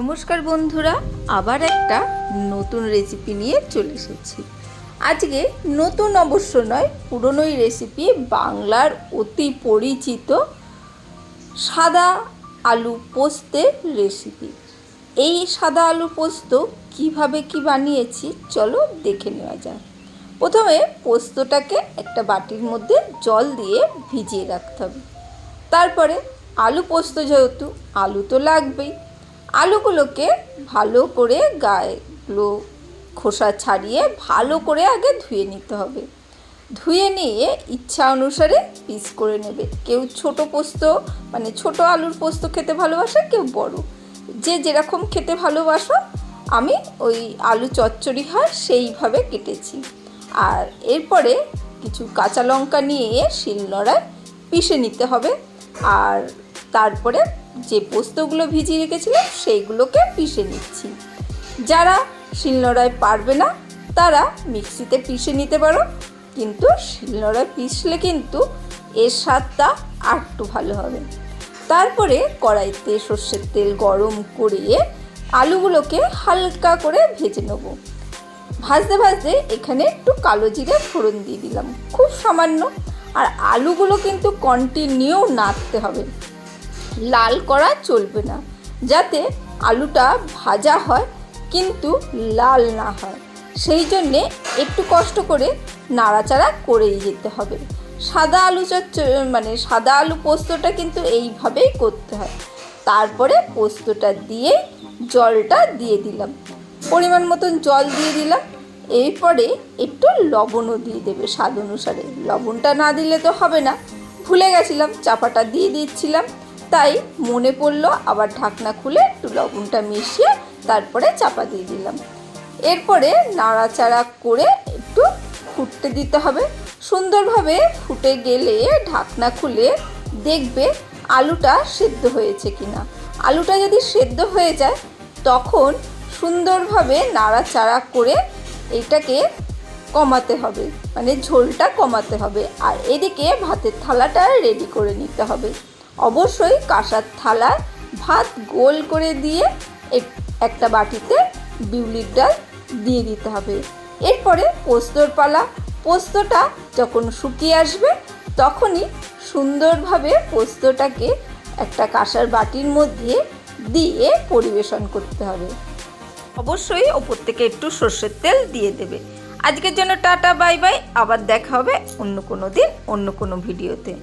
নমস্কার বন্ধুরা, আবার একটা নতুন রেসিপি নিয়ে চলে এসেছি। আজকে নতুন অবশ্য নয়, পুরনোই রেসিপি বাংলার অতি পরিচিত সাদা আলু পোস্তের রেসিপি এই সাদা আলু পোস্ত কীভাবে কি বানিয়েছি, চলো দেখে নেওয়া যাক। প্রথমে পোস্তটাকে একটা বাটির মধ্যে জল দিয়ে ভিজিয়ে রাখতে হবে। তারপরে আলু পোস্ত যেহেতু, আলু তো লাগবেই। আলুগুলোকে ভালো করে গায়েগুলো খোসা ছাড়িয়ে ভালো করে আগে ধুয়ে নিতে হবে। ধুয়ে নিয়ে ইচ্ছা অনুসারে পিস করে নেবে। কেউ ছোট পোস্ত মানে ছোট আলুর পোস্ত খেতে ভালোবাসে, কেউ বড়। যে যেরকম খেতে ভালোবাসো, আমি ওই আলু চচ্চড়ি হয় সেইভাবে কেটেছি। আর এরপরে কিছু কাঁচা লঙ্কা নিয়ে শিলনোড়ায় পিষে নিতে হবে। আর তারপরে যে পোস্তগুলো ভিজিয়ে রেখেছিলাম, সেইগুলোকে পিষে নিচ্ছি। যারা শিলনোড়ায় পারবে না, তারা মিক্সিতে পিষে নিতে পারো। কিন্তু শিলনোড়ায় পিষলে কিন্তু এর স্বাদটা আর একটু ভালো হবে। তারপরে কড়াইতে সর্ষের তেল গরম করে আলুগুলোকে হালকা করে ভেজে নেব। ভাজতে ভাজতে এখানে একটু কালো জিরে ফোড়ন দিয়ে দিলাম। খুব সামান্য। আর আলুগুলো কিন্তু কন্টিনিউ নাড়তে হবে। লাল করা চলবে না, যাতে আলুটা ভাজা হয় কিন্তু লাল না হয়। সেই জন্যে একটু কষ্ট করে নাড়াচাড়া করেই যেতে হবে। সাদা আলু চচ্চ মানে সাদা আলু পোস্তটা কিন্তু এইভাবেই করতে হয়। তারপরে পোস্তটা দিয়ে জলটা দিয়ে দিলাম। পরিমাণ মতন জল দিয়ে দিলাম। এরপরে একটু লবণও দিয়ে দেবে স্বাদ অনুসারে। লবণটা না দিলে তো হবে না। ভুলে গেছিলাম, চাপাটা দিয়ে দিচ্ছিলাম। তাই মনে পড়ল আবার ঢাকনা খুলে একটু লবণটা মিশিয়ে তারপরে চাপা দিয়ে দিলাম। এরপরে নাড়াচাড়া করে একটু ফুটতে দিতে হবে। সুন্দরভাবে ফুটে গেলে ঢাকনা খুলে দেখবে আলুটা সেদ্ধ হয়েছে কিনা। আলুটা যদি সেদ্ধ হয়ে যায়, তখন সুন্দরভাবে নাড়াচাড়া করে এটাকে কমাতে হবে মানে ঝোলটা কমাতে হবে। আর এদিকে ভাতের থালাটা রেডি করে নিতে হবে। অবশ্যই কাঁসার থালায় ভাত গোল করে দিয়ে এক- একটা বাটিতে বিউলির ডাল দিয়ে দিতে হবে। এরপরে পোস্তর পালা। পোস্তটা যখন শুকিয়ে আসবে, তখনই সুন্দরভাবে পোস্তটাকে একটা কাঁসার বাটির মধ্যে দিয়ে পরিবেশন করতে হবে। অবশ্যই ওপর থেকে একটু সর্ষের তেল দিয়ে দেবে। আজকের জন্য টাটা, বাই বাই। আবার দেখা হবে অন্য কোনো দিন, অন্য কোনো ভিডিওতে।